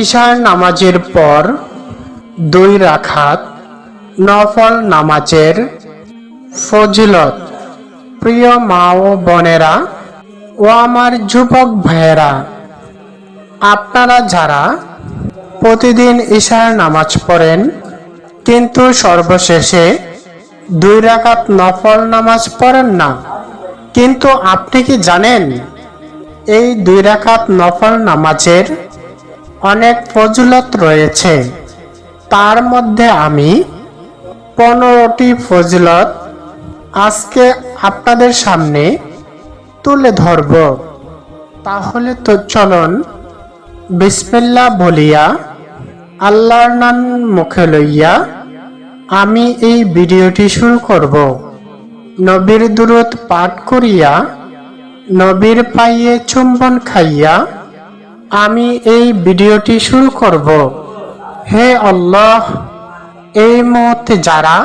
ঈশার নামাজের পর দুই রাখাত নফল নামাজের ফজিলত। প্রিয় মা ও বোনেরা ও আমার যুবক ভাইয়েরা, আপনারা যারা প্রতিদিন ঈশার নামাজ পড়েন, কিন্তু সর্বশেষে দুই রাকাত নফল নামাজ পড়েন না, কিন্তু আপনি কি জানেন এই দুই রাকাত নফল নামাজের অনেক ফজিলত রয়েছে। তার মধ্যে আমি পনেরোটি ফজিলত আজকে আপনাদের সামনে তুলে ধরব। তাহলে তো চলন বিসমিল্লা বলিয়া, আল্লাহর নাম মুখে লইয়া আমি এই ভিডিওটি শুরু করব। নবীর দূরত পাঠ করিয়া, নবীর পাইয়ে চুম্বন খাইয়া আমি এই ভিডিওটি শুরু করব। হে আল্লাহ, এই মুহূর্তে যারা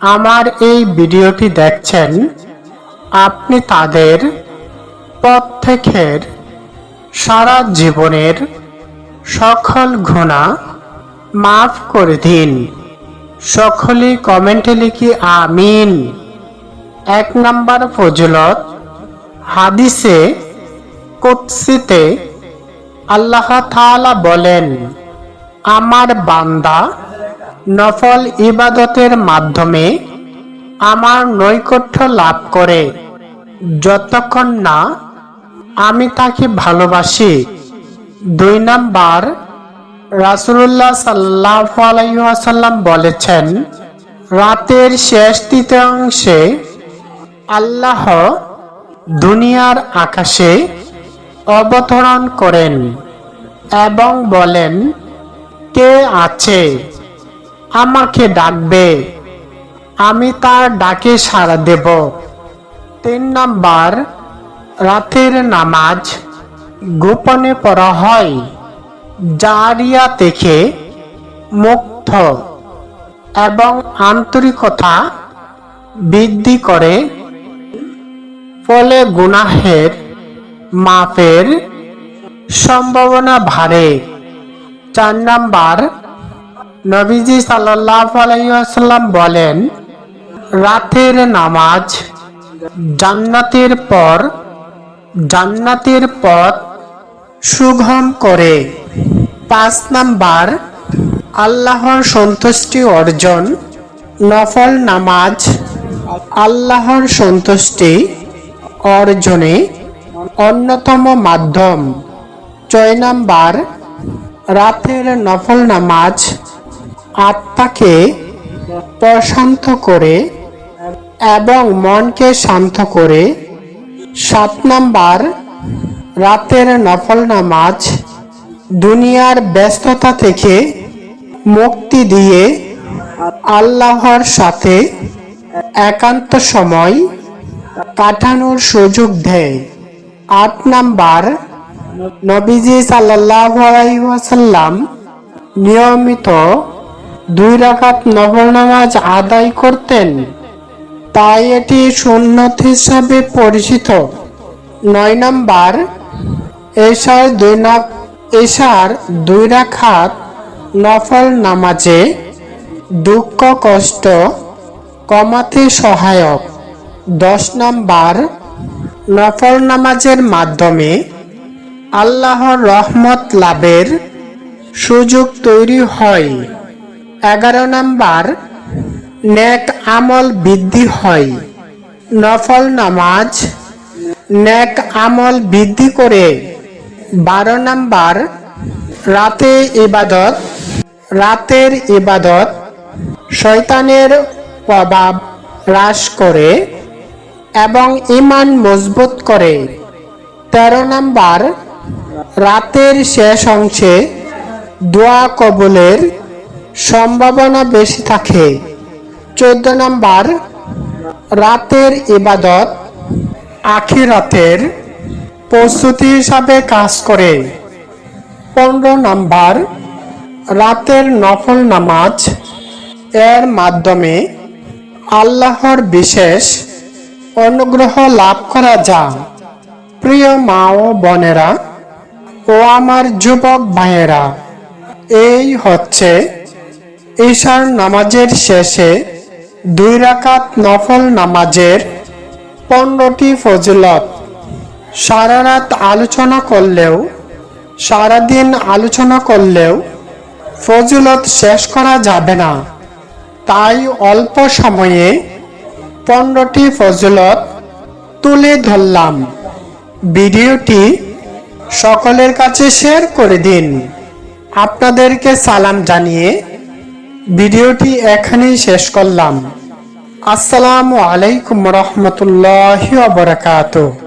আমার এই ভিডিওটি দেখছেন, আপনি তাদের প্রত্যেকের সারা জীবনের সকল গুণা মাফ করে দিন। সকলেই কমেন্টে লিখি, আমিন। এক নাম্বার ফজলত হাদিসে কুৎসিতে আল্লাহ তাআলা বলেন, আমার বান্দা নফল ইবাদতের মাধ্যমে আমার নৈকট্য লাভ করে। যতক্ষণ না আমি তাকে ভালোবাসি। দুই নাম্বার রাসুল্লাহ সাল্লাহ আলাইসাল্লাম বলেছেন, রাতের শেষ তৃতীয়াংশে আল্লাহ দুনিয়ার আকাশে অবতরণ করেন এবং বলেন, কে আছে? আমাকে ডাকবে। আমি তার ডাকে সাড়া দেব। তিন নাম্বার, রাতের নামাজ গোপনে পড়া হয়, জারিয়া থেকে মুক্ত এবং আন্তরিকতা বৃদ্ধি করে, ফলে গুনাহের মাপের সম্ভাবনা ভারে। চার নাম্বার, নবীজি আলাইসাল্লাম বলেন, রাতের নামাজ জান্নাতের পর জান্নাতের পথ সুগম করে। পাঁচ নাম্বার, আল্লাহর সন্তুষ্টি অর্জন, নফল নামাজ আল্লাহর সন্তুষ্টি অর্জনে অন্যতম মাধ্যম। ছয় নাম্বার, রাতের নফল নামাজ আত্মাকে প্রশান্ত করে এবং মনকে শান্ত করে। সাত নাম্বার, রাতের নফল নামাজ দুনিয়ার ব্যস্ততা থেকে মুক্তি দিয়ে আল্লাহর সাথে একান্ত সময় কাটানোর সুযোগ দেয়। আট নাম্বার, নবীজি সাল্লাহ নিয়মিত দুই রাকাত নফল নামাজ আদায় করতেন। তাই এটি সুন্নত হিসাবে পরিচিত। নয় নাম্বার, এশার দুই না, এশার দুই রাখাত নফল নামাজে দুঃখ কষ্ট কমাতে সহায়ক। দশ নাম্বার নফল নামাজের মাধ্যমে আল্লাহর রহমত লাভের সুযোগ তৈরি হয়। এগারো নাম্বার, নেক আমল বৃদ্ধি হয়। নফল নামাজ নেক আমল বৃদ্ধি করে। বারো নাম্বার, রাতে ইবাদত, রাতের ইবাদত শয়তানের প্রভাব হ্রাস করে। এবং ইমান মজবুত করে। তেরো নাম্বার, রাতের শেষ অংশে দোয়া কবলের সম্ভাবনা বেশি থাকে। চোদ্দ নাম্বার, রাতের ইবাদত আখিরাতের প্রস্তুতি হিসাবে কাজ করে। পনেরো নাম্বার, রাতের নফল নামাজ এর মাধ্যমে আল্লাহর বিশেষ অনুগ্রহ লাভ করা যায় প্রিয় মা ও বোনেরা ও আমার যুবক ভাইয়েরা, এই হচ্ছে ঈশার নামাজের শেষে দুই রাকাত নফল নামাজের পনেরোটি ফজিলত। সারা রাত আলোচনা করলেও সারাদিন আলোচনা করলেও ফজিলত শেষ করা যাবে না। তাই অল্প সময়ে পনেরোটি ফজলত তুলে ধরলাম। ভিডিওটি সকলের কাছে শেয়ার করে দিন। আপনাদেরকে সালাম জানিয়ে ভিডিওটি এখানেই শেষ করলাম। আসসালামু আলাইকুম রহমতুল্লাহ বারাকাতুহ।